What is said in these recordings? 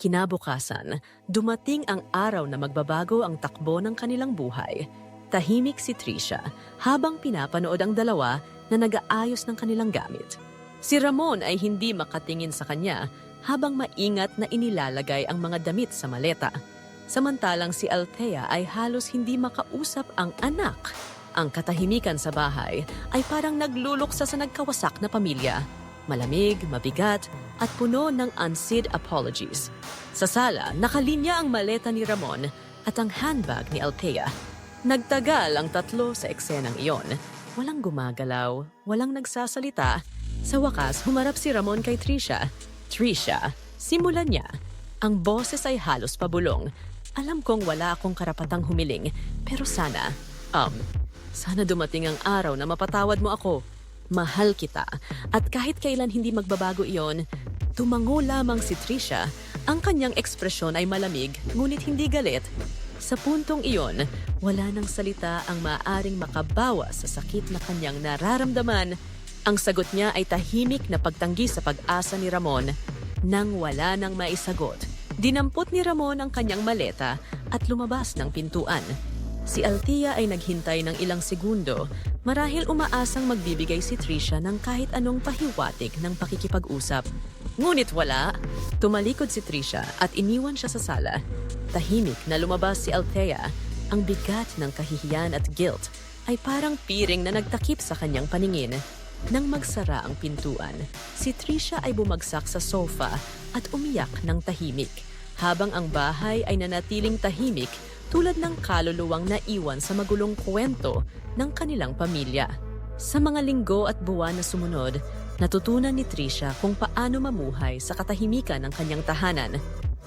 Kinabukasan, dumating ang araw na magbabago ang takbo ng kanilang buhay. Tahimik si Trisha habang pinapanood ang dalawa na nag-aayos ng kanilang gamit. Si Ramon ay hindi makatingin sa kanya habang maingat na inilalagay ang mga damit sa maleta. Samantalang si Althea ay halos hindi makausap ang anak. Ang katahimikan sa bahay ay parang nagluluksa sa nagkawasak na pamilya. Malamig, mabigat, at puno ng unsaid apologies. Sa sala, nakalinya ang maleta ni Ramon at ang handbag ni Althea. Nagtagal ang tatlo sa eksenang iyon. Walang gumagalaw, walang nagsasalita. Sa wakas, humarap si Ramon kay Trisha. Trisha, simulan niya. Ang boses ay halos pabulong. Alam kong wala akong karapatang humiling, pero sana, um, sana dumating ang araw na mapatawad mo ako. Mahal kita. At kahit kailan hindi magbabago iyon, tumango lamang si Trisha. Ang kanyang ekspresyon ay malamig, ngunit hindi galit. Sa puntong iyon, wala nang salita ang maaring makabawa sa sakit na kanyang nararamdaman. Ang sagot niya ay tahimik na pagtanggi sa pag-asa ni Ramon. Nang wala nang maisagot, dinampot ni Ramon ang kanyang maleta at lumabas ng pintuan. Si Althea ay naghintay ng ilang segundo marahil umaasang magbibigay si Trisha ng kahit anong pahiwatig ng pakikipag-usap. Ngunit wala. Tumalikod si Trisha at iniwan siya sa sala. Tahimik na lumabas si Althea. Ang bigat ng kahihiyan at guilt ay parang piring na nagtakip sa kanyang paningin. Nang magsara ang pintuan, si Trisha ay bumagsak sa sofa at umiyak ng tahimik, habang ang bahay ay nanatiling tahimik tulad ng kaluluwang naiwan sa magulong kwento ng kanilang pamilya. Sa mga linggo at buwan na sumunod, natutunan ni Trisha kung paano mamuhay sa katahimikan ng kanyang tahanan.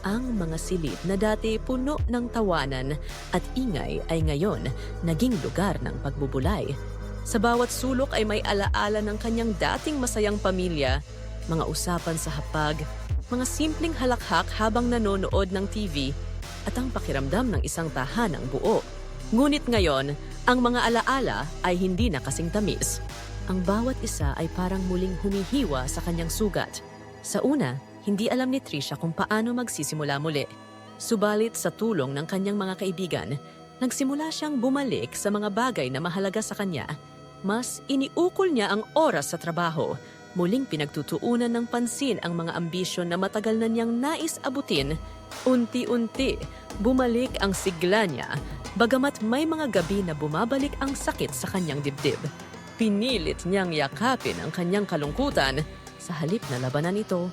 Ang mga silid na dati puno ng tawanan at ingay ay ngayon naging lugar ng pagbubulay. Sa bawat sulok ay may alaala ng kanyang dating masayang pamilya, mga usapan sa hapag, mga simpleng halakhak habang nanonood ng TV at ang pakiramdam ng isang tahanang buo. Ngunit ngayon, ang mga alaala ay hindi na kasing tamis. Ang bawat isa ay parang muling humihiwa sa kanyang sugat. Sa una, hindi alam ni Trisha kung paano magsisimula muli. Subalit sa tulong ng kanyang mga kaibigan, nagsimula siyang bumalik sa mga bagay na mahalaga sa kanya. Mas iniukol niya ang oras sa trabaho. Muling pinagtutuunan ng pansin ang mga ambisyon na matagal na niyang nais abutin. Unti-unti, bumalik ang sigla niya, bagamat may mga gabi na bumabalik ang sakit sa kanyang dibdib. Pinilit niyang yakapin ang kanyang kalungkutan. Sa halip na labanan ito,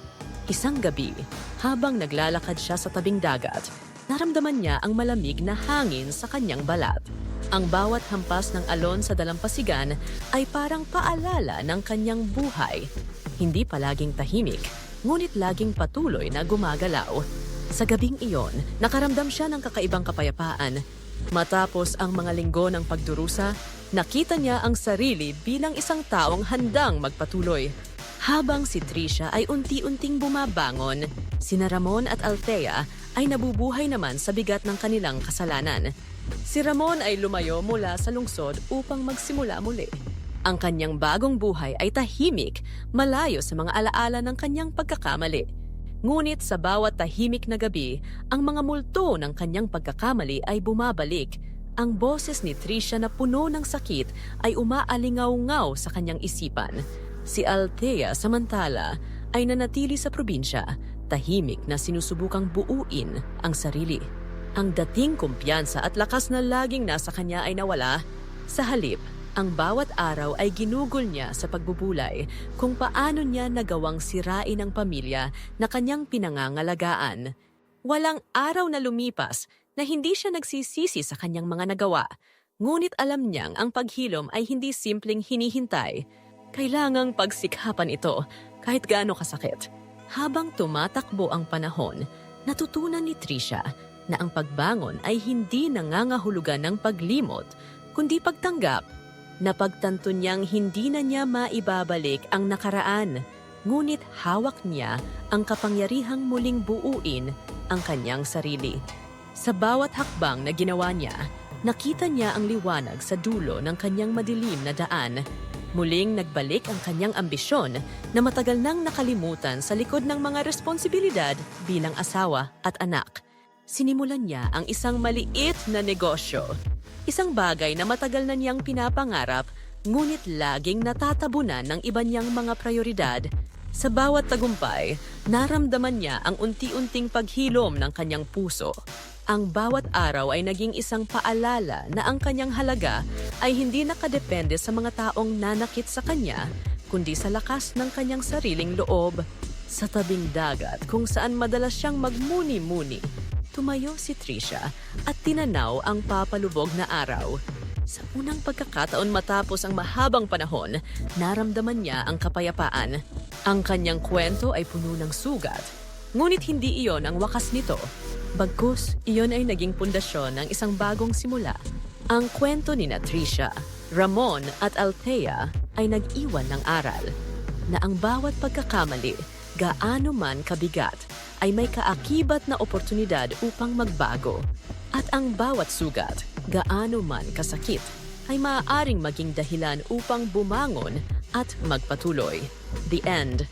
isang gabi, habang naglalakad siya sa tabing dagat, naramdaman niya ang malamig na hangin sa kanyang balat. Ang bawat hampas ng alon sa dalampasigan ay parang paalala ng kanyang buhay. Hindi palaging tahimik, ngunit laging patuloy na gumagalaw. Sa gabing iyon, nakaramdam siya ng kakaibang kapayapaan. Matapos ang mga linggo ng pagdurusa, nakita niya ang sarili bilang isang taong handang magpatuloy. Habang si Trisha ay unti-unting bumabangon, sina Ramon at Althea ay nabubuhay naman sa bigat ng kanilang kasalanan. Si Ramon ay lumayo mula sa lungsod upang magsimula muli. Ang kanyang bagong buhay ay tahimik, malayo sa mga alaala ng kanyang pagkakamali. Ngunit sa bawat tahimik na gabi, ang mga multo ng kanyang pagkakamali ay bumabalik. Ang boses ni Trisha na puno ng sakit ay umaalingaw-ngaw sa kanyang isipan. Si Althea samantala ay nanatili sa probinsya, tahimik na sinusubukang buuin ang sarili. Ang dating kumpiyansa at lakas na laging nasa kanya ay nawala. Sa halip, ang bawat araw ay ginugol niya sa pagbubulay kung paano niya nagawang sirain ang pamilya na kanyang pinangangalagaan. Walang araw na lumipas na hindi siya nagsisisi sa kanyang mga nagawa. Ngunit alam niyang ang paghilom ay hindi simpleng hinihintay. Kailangang pagsikapan ito kahit gaano kasakit. Habang tumatakbo ang panahon, natutunan ni Trisha na ang pagbangon ay hindi nangangahulugan ng paglimot, kundi pagtanggap Napagtanto niyang hindi na niya maibabalik ang nakaraan, ngunit hawak niya ang kapangyarihang muling buuin ang kanyang sarili. Sa bawat hakbang na ginawa niya, nakita niya ang liwanag sa dulo ng kanyang madilim na daan. Muling nagbalik ang kanyang ambisyon na matagal nang nakalimutan sa likod ng mga responsibilidad bilang asawa at anak. Sinimulan niya ang isang maliit na negosyo. Isang bagay na matagal na niyang pinapangarap ngunit laging natatabunan ng iba niyang mga prioridad. Sa bawat tagumpay, naramdaman niya ang unti-unting paghilom ng kanyang puso. Ang bawat araw ay naging isang paalala na ang kanyang halaga ay hindi nakadepende sa mga taong nanakit sa kanya, kundi sa lakas ng kanyang sariling loob. Sa tabing dagat kung saan madalas siyang magmuni-muni, tumayo si Trisha at tinanaw ang papalubog na araw. Sa unang pagkakataon matapos ang mahabang panahon, naramdaman niya ang kapayapaan. Ang kanyang kwento ay puno ng sugat, ngunit hindi iyon ang wakas nito. Bagkus, iyon ay naging pundasyon ng isang bagong simula. Ang kwento ni Tricia, Ramon at Althea ay nag-iwan ng aral na ang bawat pagkakamali, gaano man kabigat, ay may kaakibat na oportunidad upang magbago. At ang bawat sugat, gaano man kasakit, ay maaaring maging dahilan upang bumangon at magpatuloy. The End